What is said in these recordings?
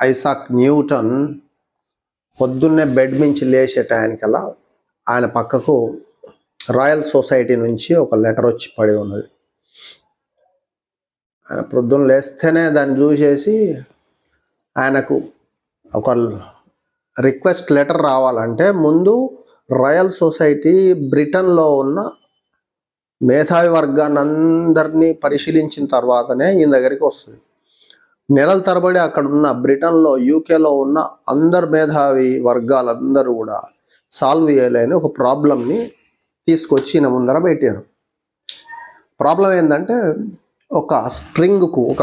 Isaac Newton పొద్దున్నే bed నుంచి లేచే టయానికల్లా ఆయన పక్కకు రాయల్ సొసైటీ నుంచి ఒక లెటర్ వచ్చి పడి ఉన్నది. ఆయన పొద్దున్న లేస్తేనే దాన్ని చూసేసి ఆయనకు ఒక రిక్వెస్ట్ లెటర్ రావాలంటే ముందు రాయల్ సొసైటీ బ్రిటన్లో ఉన్న మేధావి వర్గాన్ని అందరినీ పరిశీలించిన తర్వాతనే ఈయన దగ్గరికి వస్తుంది. నెలల తరబడి అక్కడ ఉన్న బ్రిటన్లో యూకేలో ఉన్న అందరు మేధావి వర్గాలందరూ కూడా సాల్వ్ చేయలేని ఒక ప్రాబ్లమ్ని తీసుకొచ్చి నా ముందర పెట్టారు. ప్రాబ్లం ఏంటంటే ఒక స్ట్రింగ్కు ఒక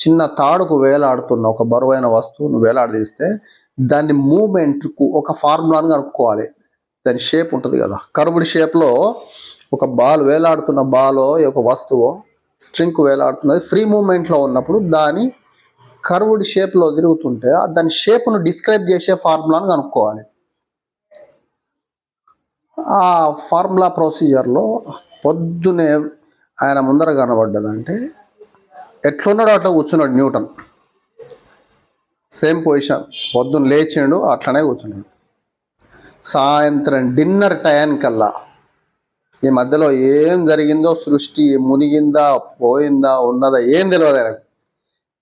చిన్న తాడుకు వేలాడుతున్న ఒక బరువైన వస్తువును వేలాడదీస్తే దాని మూమెంట్కు ఒక ఫార్ములాను కనుక్కోవాలి. దాని షేప్ ఉంటుంది కదా. కర్వ్డ్ షేప్లో ఒక బాల్ వేలాడుతున్న బాలో ఒక వస్తువు స్ట్రింగ్ వేలాడుతున్నది. ఫ్రీ మూమెంట్లో ఉన్నప్పుడు దాని కర్వ్డ్ షేప్లో తిరుగుతుంటే దాని షేప్ను డిస్క్రైబ్ చేసే ఫార్ములాను కనుక్కోవాలి. ఆ ఫార్ములా ప్రొసీజర్లో పొద్దునే ఆయన ముందర కనబడ్డదంటే ఎట్లున్నాడో అట్లా కూర్చున్నాడు న్యూటన్. Same position. పొద్దున్న లేచిండు అట్లనే కూర్చున్నాడు. సాయంత్రం డిన్నర్ టయానికల్లా ఈ మధ్యలో ఏం జరిగిందో సృష్టి మునిగిందా పోయిందా ఉన్నదా ఏం తెలియదు ఆయనకు.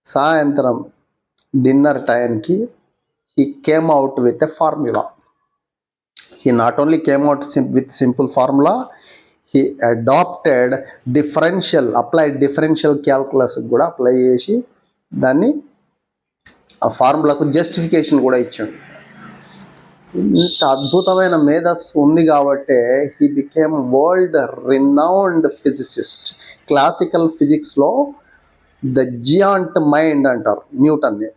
సాయంత్రం డిన్నర్ టైంకి he came out with a formula he not only came out with simple formula he adapted differential applied differential calculus కూడా అప్లై చేసి దాన్ని ఆ ఫార్ములాకు జస్టిఫికేషన్ కూడా ఇచ్చాడు. ఇంత అద్భుతమైన మేధస్సు ఉంది కాబట్టే he became world renowned physicist classical ఫిజిక్స్లో ద జియాంట్ మైండ్ అంటారు న్యూటన్ని.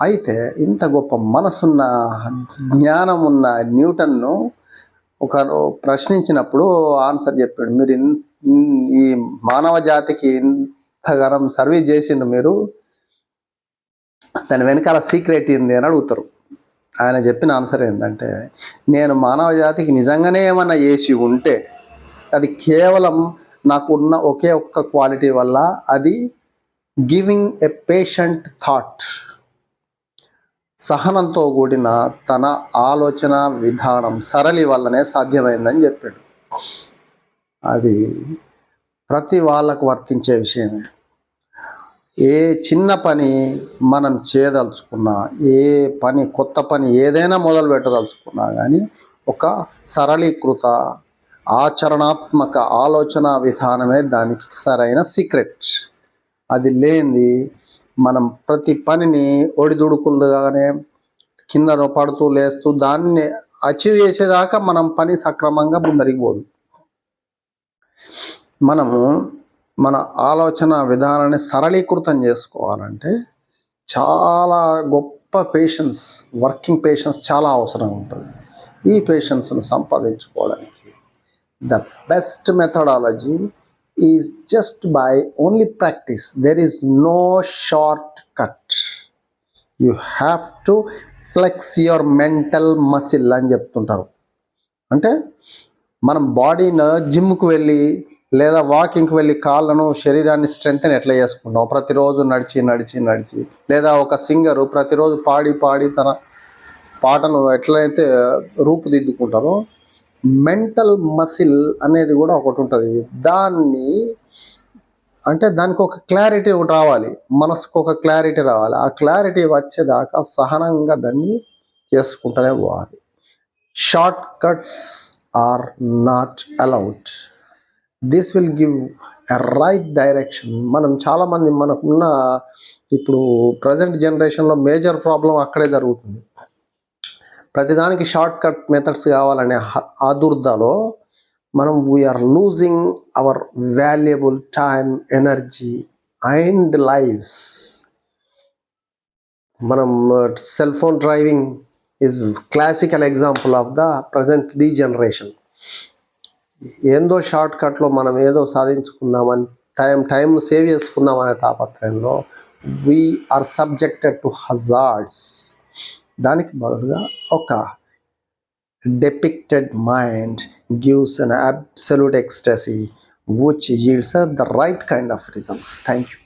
అయితే ఇంత గొప్ప మనసున్న జ్ఞానం ఉన్న న్యూటన్ను ఒక ప్రశ్నించినప్పుడు ఆన్సర్ చెప్పాడు. మీరు ఈ మానవ జాతికి ఇంతగానం సర్వీస్ చేసిండు మీరు దాని వెనకాల సీక్రెట్ ఏంది అని అడుగుతారు. ఆయన చెప్పిన ఆన్సర్ ఏంటంటే నేను మానవ జాతికి నిజంగానే ఏమన్నా చేసి ఉంటే అది కేవలం నాకున్న ఒకే ఒక్క క్వాలిటీ వల్ల అది గివింగ్ ఎ పేషెంట్ థాట్ సహనంతో కూడిన తన ఆలోచన విధానం సరళి వల్లనే సాధ్యమైందని చెప్పాడు. అది ప్రతి వాళ్ళకు వర్తించే విషయమే. ఏ చిన్న పని మనం చేయదలుచుకున్నా ఏ పని కొత్త పని ఏదైనా మొదలు పెట్టదలుచుకున్నా కానీ ఒక సరళీకృత ఆచరణాత్మక ఆలోచన విధానమే దానికి సరైన సీక్రెట్. అది లేనిది మనం ప్రతి పనిని ఒడిదుడుకులుగానే కింద పడుతూ లేస్తూ దాన్ని అచీవ్ చేసేదాకా మనం పని సక్రమంగా ముందరికి పోదు. మనము మన ఆలోచన విధానాన్ని సరళీకృతం చేసుకోవాలంటే చాలా గొప్ప పేషెన్స్ వర్కింగ్ పేషెన్స్ చాలా అవసరం ఉంటుంది. ఈ పేషెన్స్ను సంపాదించుకోవడానికి the best methodology is just by only practice there is no shortcut you have to flex your mental muscle అని చెప్తుంటారు. అంటే మనం బాడీని జిమ్కి వెళ్ళి లేదా వాకింగ్కి వెళ్ళి కాళ్ళను శరీరాన్ని స్ట్రెంగ్త్ ఎట్లా చేసుకుంటాం ప్రతిరోజు నడిచి నడిచి నడిచి. లేదా ఒక సింగరు ప్రతిరోజు పాడి పాడి తన పాటను ఎట్లయితే రూపుదిద్దుకుంటారో మెంటల్ మసిల్ అనేది కూడా ఒకటి ఉంటుంది. దాన్ని అంటే దానికి ఒక క్లారిటీ ఒకటి రావాలి. మనసుకు ఒక క్లారిటీ రావాలి. ఆ క్లారిటీ వచ్చేదాకా సహనంగా దాన్ని చేసుకుంటూనే పోవాలి. Shortcuts are not allowed this will give a right direction మనం చాలామంది మనకున్న ఇప్పుడు ప్రజెంట్ జనరేషన్లో మేజర్ ప్రాబ్లం అక్కడే జరుగుతుంది. ప్రతిదానికి షార్ట్ కట్ మెథడ్స్ కావాలనే ఆదుర్దలో మనం we are losing our valuable time energy and lives మనం cell phone driving is classical example of the present day generation ఏందో షార్ట్ కట్లో మనం ఏదో సాధించుకుందామని టైం టైం సేవ్ చేసుకుందామనే తాపత్రయంలో ఆర్ సబ్జెక్టెడ్ టు హజార్డ్స్ దానికి బదులుగా ఒక depicted mind gives an absolute ecstasy which yields the right kind of results thank you